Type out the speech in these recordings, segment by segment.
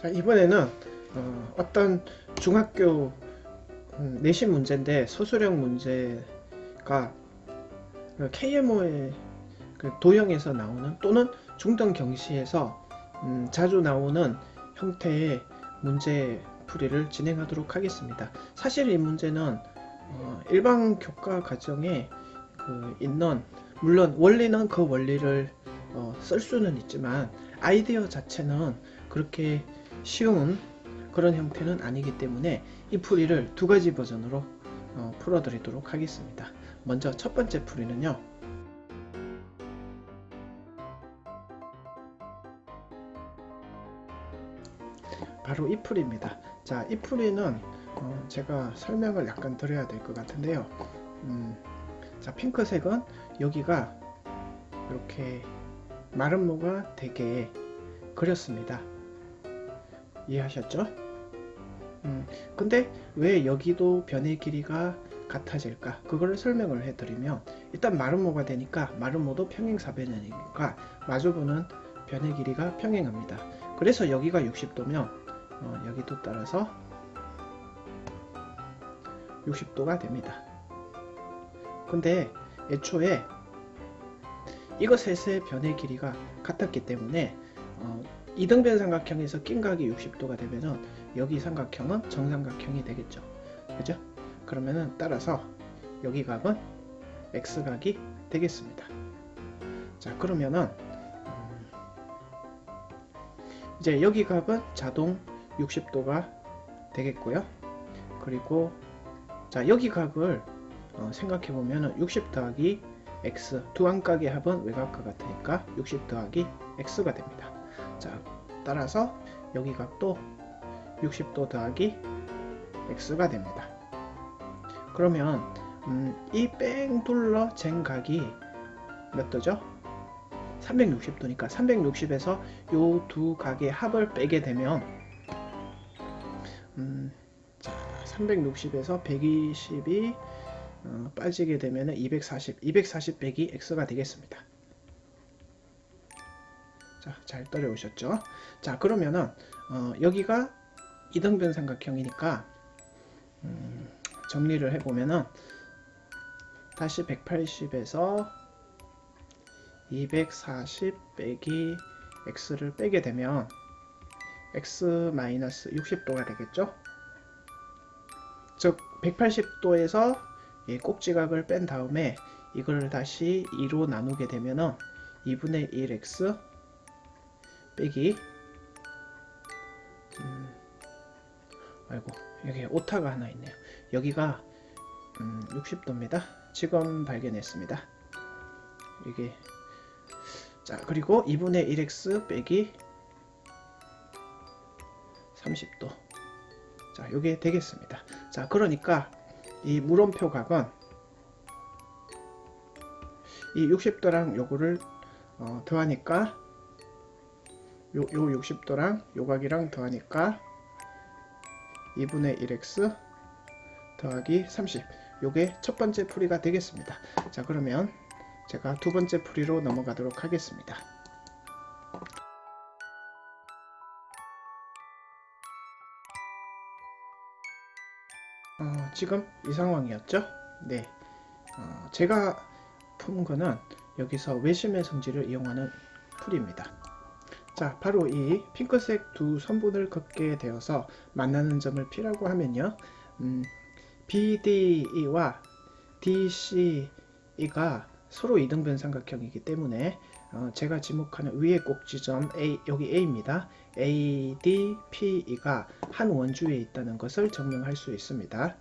자, 이번에는 어, 어떤 중학교 음, 내신 문제인데 소수령 문제가 그 KMO의 그 도형에서 나오는 또는 중等경시에서 음, 자주 나오는 형태의 문제 풀이를 진행하도록 하겠습니다. 사실 이 문제는 어, 일반 교과 과정에 그 있는 물론 원리는 그 원리를 어, 쓸 수는 있지만 아이디어 자체는 그렇게 쉬운 그런 형태는 아니기 때문에 이 풀이를 두 가지 버전으로 어, 풀어드리도록 하겠습니다. 먼저 첫 번째 풀이는요. 바로 이 풀이입니다. 자, 이 풀이는 어, 제가 설명을 약간 드려야 될 것 같은데요. 음, 자, 핑크색은 여기가 이렇게 마른 모가 되게 그렸습니다. 이해하셨죠? 음, 근데 왜 여기도 변의 길이가 같아질까? 그거를 설명을 해드리면 일단 마름모가 되니까 마름모도 평행사변이니까 마주보는 변의 길이가 평행합니다. 그래서 여기가 60도면 어, 여기도 따라서 60도가 됩니다. 근데 애초에 이거 셋의 변의 길이가 같았기 때문에 어, 이등변 삼각형에서 낀 각이 60도가 되면은 여기 삼각형은 정삼각형이 되겠죠. 그죠? 그러면은 따라서 여기 각은 x각이 되겠습니다. 자, 그러면은 음, 이제 여기 각은 자동 60도가 되겠고요. 그리고 자, 여기 각을 어, 생각해 보면은 60 더하기 x 두 안각의 합은 외곽과 같으니까 60 더하기 x가 됩니다. 자, 따라서 여기 각도 60도 더하기 x가 됩니다. 그러면 음, 이뺑 둘러 잰 각이 몇 도죠? 360도니까 360에서 요 두 각의 합을 빼게 되면 음, 자, 360에서 120이 어, 빠지게 되면 240, 240 빼기 x가 되겠습니다. 자, 잘 따라오셨죠? 자, 그러면은 어, 여기가 이등변 삼각형이니까 음, 정리를 해보면은 다시 180에서 240 빼기 x를 빼게 되면 x 마이너스 60도가 되겠죠? 즉 180도에서 꼭지각을 뺀 다음에 이걸 다시 2로 나누게 되면은 2분의 1x 빼기. 음, 아이고 여기 오타가 하나 있네요. 여기가 음, 60도입니다. 지금 발견했습니다. 이게 자 그리고 2분의 1x 빼기 30도. 자 이게 되겠습니다. 자 그러니까 이 물음표 각은 이 60도랑 요거를 어, 더하니까 요, 요 60도랑 요 각이랑 더하니까 2분의 1x 더하기 30 요게 첫 번째 풀이가 되겠습니다. 자 그러면 제가 두 번째 풀이로 넘어가도록 하겠습니다. 어, 지금 이 상황이었죠? 네. 어, 제가 푼 거는 여기서 외심의 성질을 이용하는 풀이입니다 자, 바로 이 핑크색 두 선분을 걷게 되어서 만나는 점을 P라고 하면요. 음, BDE와 DCE가 서로 이등변 삼각형이기 때문에 어, 제가 지목하는 위의 꼭지점 A, 여기 A입니다. ADPE가 한 원주에 있다는 것을 증명할 수 있습니다.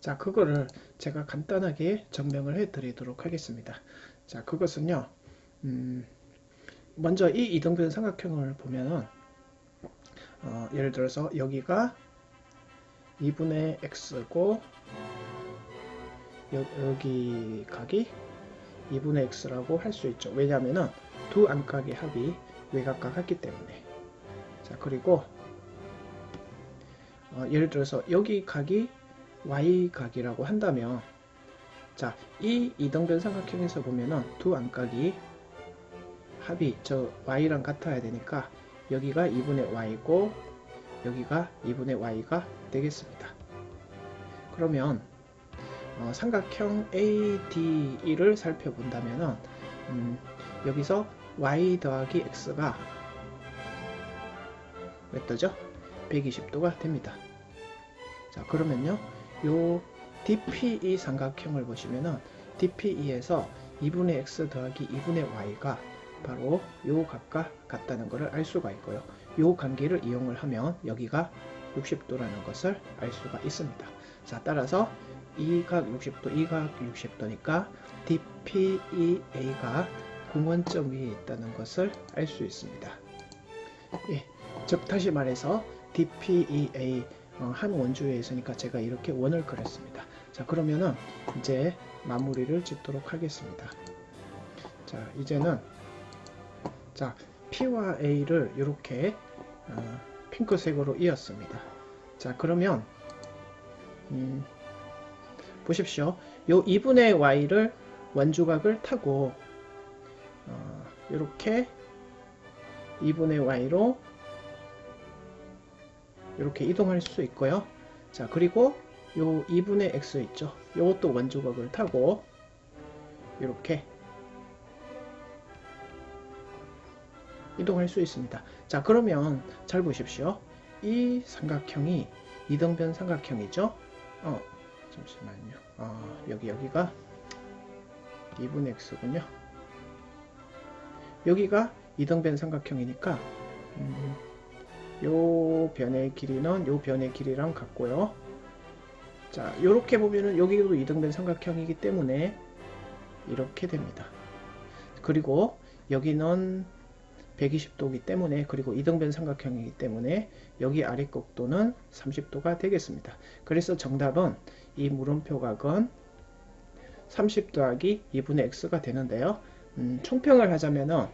자, 그거를 제가 간단하게 증명을 해 드리도록 하겠습니다. 자, 그것은요. 음, 먼저 이 이등변 삼각형을 보면은 어, 예를 들어서 여기가 2분의 x고 여, 기 각이 2분의 x라고 할 수 있죠. 왜냐하면은 두 안각의 합이 외곽과 같기 때문에. 자 그리고 어, 예를 들어서 여기 각이 y 각이라고 한다면 자이 이등변 삼각형에서 보면은 두 안각이 합이 저 y랑 같아야 되니까 여기가 2분의 y고 여기가 2분의 y가 되겠습니다. 그러면 어, 삼각형 ADE를 살펴본다면은 음, 여기서 y 더하기 x가 몇 도죠? 120도가 됩니다. 자 그러면요 요 DPE 삼각형을 보시면은 DPE에서 2분의 x 더하기 2분의 y가 바로 요 값과 같다는 것을 알 수가 있고요. 요 관계를 이용을 하면 여기가 60도라는 것을 알 수가 있습니다. 자 따라서 이 각 60도, 이 각 60도니까 DPEA가 공원점 위에 있다는 것을 알 수 있습니다. 예, 즉 다시 말해서 DPEA 어, 한 원주에 있으니까 제가 이렇게 원을 그렸습니다. 자 그러면은 이제 마무리를 짓도록 하겠습니다. 자 이제는 자 P와 A를 이렇게 어, 핑크색으로 이었습니다. 자 그러면 음, 보십시오. 요 2분의 y를 원주각을 타고 어, 이렇게 2분의 y로 이렇게 이동할 수 있고요. 자 그리고 요 2분의 x 있죠. 요것도 원주각을 타고 이렇게 이동할 수 있습니다. 자 그러면 잘 보십시오. 이 삼각형이 이등변 삼각형이죠. 어 잠시만요. 어, 여기 여기가 2분의 x군요. 여기가 이등변 삼각형이니까 음, 요 변의 길이는 요 변의 길이랑 같고요. 자, 이렇게 보면은 여기도 이등변 삼각형이기 때문에 이렇게 됩니다. 그리고 여기는 120도이기 때문에 그리고 이등변 삼각형이기 때문에 여기 아래 꼭도는 30도가 되겠습니다. 그래서 정답은 이 물음표 각은 30 더하기 2분의 x가 되는데요. 음, 총평을 하자면은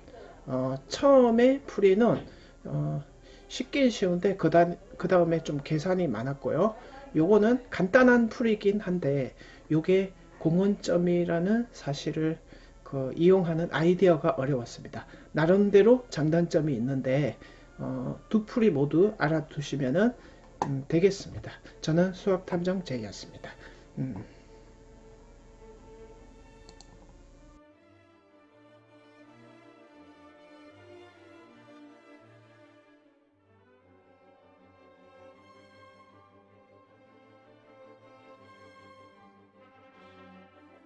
어, 처음에 풀이는 어, 쉽긴 쉬운데 그, 다, 그 다음에 좀 계산이 많았고요. 요거는 간단한 풀이긴 한데 요게 공원점이라는 사실을 그 이용하는 아이디어가 어려웠습니다. 나름대로 장단점이 있는데 어, 두 풀이 모두 알아두시면 음, 되겠습니다. 저는 수학탐정 제이였습니다. 음.